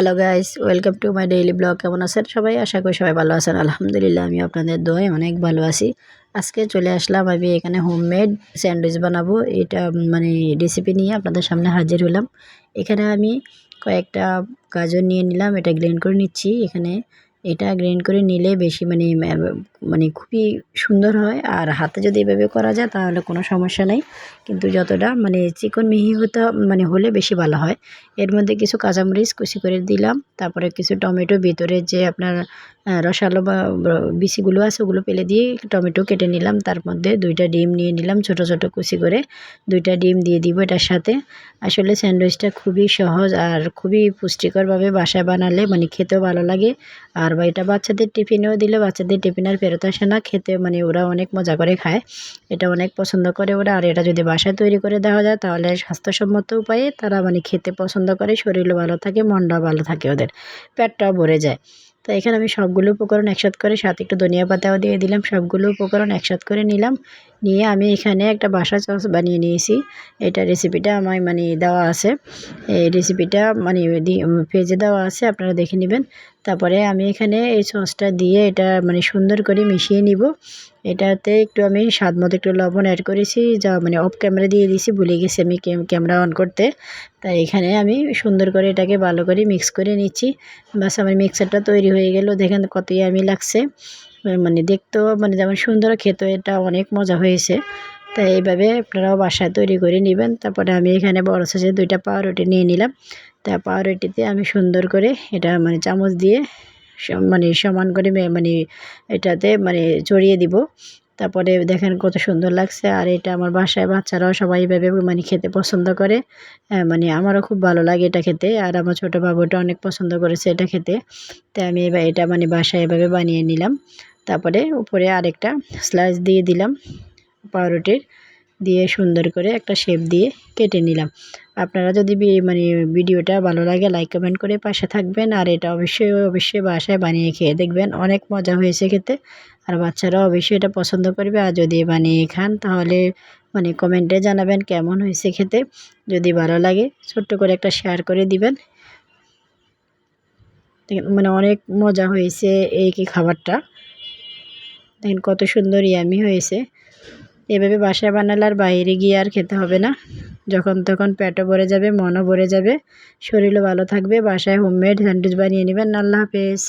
Hello guys welcome to my daily blog কেমন আছেন সবাই? আশা করি সবাই ভালো আছেন। আলহামদুলিল্লাহ আমি আপনাদের দোয়ায় অনেক ভালো আছি। আজকে চলে আসলাম আমি এখানে হোমমেড স্যান্ডউইচ বানাবো। এটা মানে রেসিপি নিয়ে আপনাদের সামনে হাজির হলাম। এখানে আমি কয়েকটা গাজর নিয়ে নিলাম। এটা গ্রেন্ড করে নিচ্ছি। এখানে এটা গ্রেন্ড করে নিলে বেশি মানে মানে খুবই সুন্দর হয়। আর হাতে যদি এভাবে করা যায় তাহলে কোনো সমস্যা নেই। কিন্তু যতটা মানে চিকন মিহি হতে মানে হলে বেশি ভালো হয়। এর মধ্যে কিছু কাঁচামরিচ কুচি করে দিলাম। তারপরে কিছু টমেটো ভিতরে যে আপনার রসালো বা বিচিগুলো আছে ওগুলো পেলে দিয়ে টমেটো কেটে নিলাম। তার মধ্যে দুইটা ডিম নিয়ে নিলাম ছোট ছোট কুচি করে। দুইটা ডিম দিয়ে দিব এটার সাথে। আসলে স্যান্ডউইচটা খুবই সহজ আর খুবই পুষ্টিকরভাবে বাসায় বানালে মানে খেতেও ভালো লাগে। আর বা এটা বাচ্চাদের টিফিনেও দিলে বাচ্চাদের টিফিন ফেরত আসে না খেতে মানে ওরা অনেক মজা করে খায়। এটা অনেক পছন্দ করে ওরা। আর এটা যদি বাসায় তৈরি করে দেওয়া যায়, তাহলে স্বাস্থ্যসম্মত উপায়ে তারা মানে খেতে পছন্দ করে, শরীরও ভালো থাকে, মনটাও ভালো থাকে ওদের। পেটটাও ভরে যায়। তো এখানে আমি সবগুলো উপকরণ একসাথ করে সাথে একটু ধনিয়া পাতাও দিয়ে দিলাম। সবগুলো উপকরণ একসাথ করে নিলাম। নিয়ে আমি এখানে একটা বাসা সস বানিয়ে নিয়েছি। এটা রেসিপিটা আমার মানে দেওয়া আছে। এই রেসিপিটা মানে পেজে দেওয়া আছে, আপনারা দেখে নেবেন। তারপরে আমি এখানে এই সসটা দিয়ে এটা মানে সুন্দর করে মিশিয়ে নিব। এটাতে একটু আমি স্বাদ মতো একটু লবণ অ্যাড করেছি, যা মানে অফ ক্যামেরা দিয়ে দিয়েছি ভুলে গেছি আমি ক্যামেরা অন করতে। তাই এখানে আমি সুন্দর করে এটাকে ভালো করে মিক্স করে নিচ্ছি। বাস আমার মিক্সারটা তৈরি হয়ে গেল, দেখেন কতই আমি লাগছে। মানে দেখতেও মানে যেমন সুন্দর খেতে এটা অনেক মজা হয়েছে। তাই এইভাবে আপনারাও বাসায় তৈরি করে নেবেন। তারপরে আমি এখানে বড় সাইজের দুইটা পাউরুটি নিয়ে নিলাম। তা পাউরুটিতে আমি সুন্দর করে এটা মানে চামচ দিয়ে মানে সমান করে মানে এটাতে মানে চড়িয়ে দিব। তারপরে দেখেন কত সুন্দর লাগছে। আর এটা আমার বাসায় বাচ্চারাও সবাই এভাবে মানে খেতে পছন্দ করে। মানে আমারও খুব ভালো লাগে এটা খেতে। আর আমার ছোটো বাবুটা অনেক পছন্দ করেছে এটা খেতে। তাই আমি এবার এটা মানে বাসায় এভাবে বানিয়ে নিলাম। তারপরে উপরে আরেকটা স্লাইস দিয়ে দিলাম পাউরুটির। দিয়ে সুন্দর করে একটা শেপ দিয়ে কেটে নিলাম। আপনারা যদি মানে ভিডিওটা ভালো লাগে লাইক কমেন্ট করে পাশে থাকবেন। আর এটা অবশ্যই অবশ্যই বাসায় বানিয়ে খেয়ে দেখবেন। অনেক মজা হয়েছে খেতে। আর বাচ্চারাও অবশ্যই এটা পছন্দ করবে। আর যদি বানিয়ে খান, তাহলে মানে কমেন্টে জানাবেন কেমন হয়েছে খেতে। যদি ভালো লাগে, ছোট্ট করে একটা শেয়ার করে দিবেন। মানে অনেক মজা হয়েছে এই কি খাবারটা। দেখেন, কত সুন্দর ইয়ামি হয়েছে। এভাবে বাসা বানালে আর বাইরে গিয়ে আর খেতে হবে না। যখন তখন পেটও ভরে যাবে, মনও ভরে যাবে, শরীরও ভালো থাকবে। বাসায় হোমমেড স্যান্ডউইচ বানিয়ে নেবেন। আল্লাহ হাফেজ।